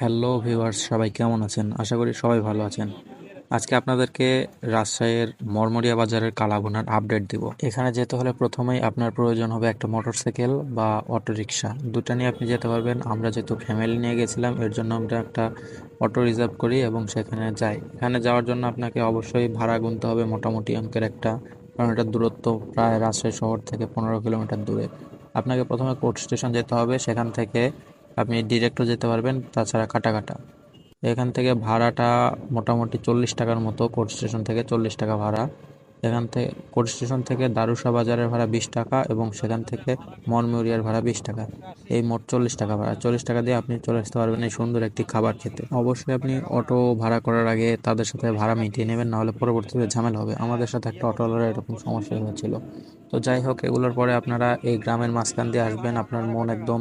Hello viewers, সবাই কেমন আছেন? আশা করি সবাই ভালো আছেন। আজকে আপনাদেরকে রাজশাহীর মরমরিয়া বাজারের কালাভুনার আপডেট দিব। এখানে যেতে হলে প্রথমেই আপনার প্রয়োজন হবে একটা মোটরসাইকেল বা অটো রিক্সা দুটা নিয়ে আপনি যেতে পারবেন। আমরা যেহেতু ফ্যামিলি নিয়ে গেছিলাম, এর জন্য আমরা একটা অটো রিজার্ভ করি এবং সেখানে যাই। এখানে যাওয়ার জন্য আপনাকে অবশ্যই ভাড়া গুনতে হবে মোটামুটি অঙ্কের একটা, কারণ এটার দূরত্ব প্রায় রাজশাহী শহর থেকে পনেরো কিলোমিটার দূরে। আপনাকে প্রথমে কোর্ট স্টেশন যেতে হবে। সেখান থেকে আপনি ডিরেক্টও যেতে পারবেন, তাছাড়া কাটা কাটা এখান থেকে ভাড়াটা মোটামুটি চল্লিশ টাকার মতো, কোর্ট স্টেশন থেকে চল্লিশ টাকা ভাড়া। এখান থেকে কোর্ট স্টেশন থেকে দারুসা বাজারের ভাড়া বিশ টাকা এবং সেখান থেকে মনমুরিয়ার ভাড়া বিশ টাকা। এই মোট চল্লিশ টাকা ভাড়া। চল্লিশ টাকা দিয়ে আপনি চলে আসতে পারবেন এই সুন্দর একটি খাবার খেতে। অবশ্যই আপনি অটো ভাড়া করার আগে তাদের সাথে ভাড়া মিটিয়ে নেবেন, নাহলে পরবর্তীতে ঝামেলা হবে। আমাদের সাথে একটা অটোওয়ালার এরকম সমস্যা হয়েছিল। তো যাই হোক, এগুলোর পরে আপনারা এই গ্রামের মাঝখান দিয়ে আসবেন, আপনার মন একদম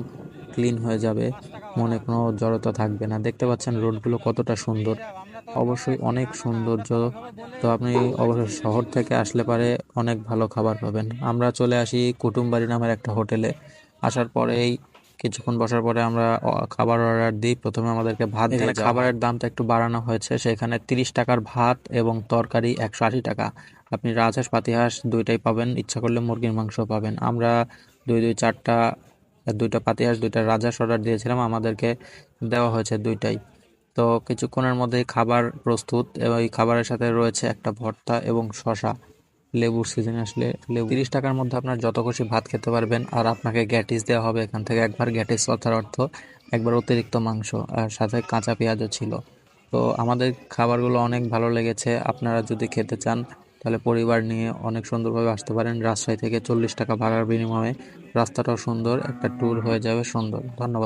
ক্লিন হয়ে যাবে মনে কোনো জড়তা থাকবে না। দেখতে পাচ্ছেন রোডগুলো কতটা সুন্দর। অবশ্যই অনেক সৌন্দর্য। তো আপনি অবশ্যই শহর থেকে আসলে পারে অনেক ভালো খাবার পাবেন। আমরা চলে আসি কুটুমবাড়ি নামের একটা হোটেলে। আসার পরেই কিছুক্ষণ বসার পরে আমরা খাবার অর্ডার দিই। প্রথমে আমাদেরকে ভাত এখানে খাবারের দামটা একটু বাড়ানো হয়েছে। সেখানে তিরিশ টাকার ভাত এবং তরকারি একশো আশি টাকা। আপনি রাজহাঁস পাতিহাঁস দুইটাই পাবেন। ইচ্ছা করলে মুরগির মাংস পাবেন। আমরা দুই দুই চারটা দুইটা পাতিহাঁস, দুইটা রাজহাঁস অর্ডার দিয়েছিলাম। আমাদেরকে দেওয়া হয়েছে দুইটাই। তো কিছুক্ষণের মধ্যেই খাবার প্রস্তুত এবং এই খাবারের সাথে রয়েছে একটা ভর্তা এবং শসা। লেবুর সিজন আসলে লেবু। তিরিশ টাকার মধ্যে আপনার যত খুশি ভাত খেতে পারবেন আর আপনাকে গ্যাটিস দেওয়া হবে এখান থেকে। একবার গ্যাটিস কথার অর্থ একবার অতিরিক্ত মাংস আর সাথে কাঁচা পেঁয়াজও ছিল। তো আমাদের খাবারগুলো অনেক ভালো লেগেছে। আপনারা যদি খেতে চান তাহলে পরিবার নিয়ে অনেক সুন্দরভাবে আসতে পারেন। রাজশাহী থেকে চল্লিশ টাকা ভাড়ার বিনিময়ে। রাস্তাটাও সুন্দর, একটা ট্যুর হয়ে যাবে সুন্দর। ধন্যবাদ।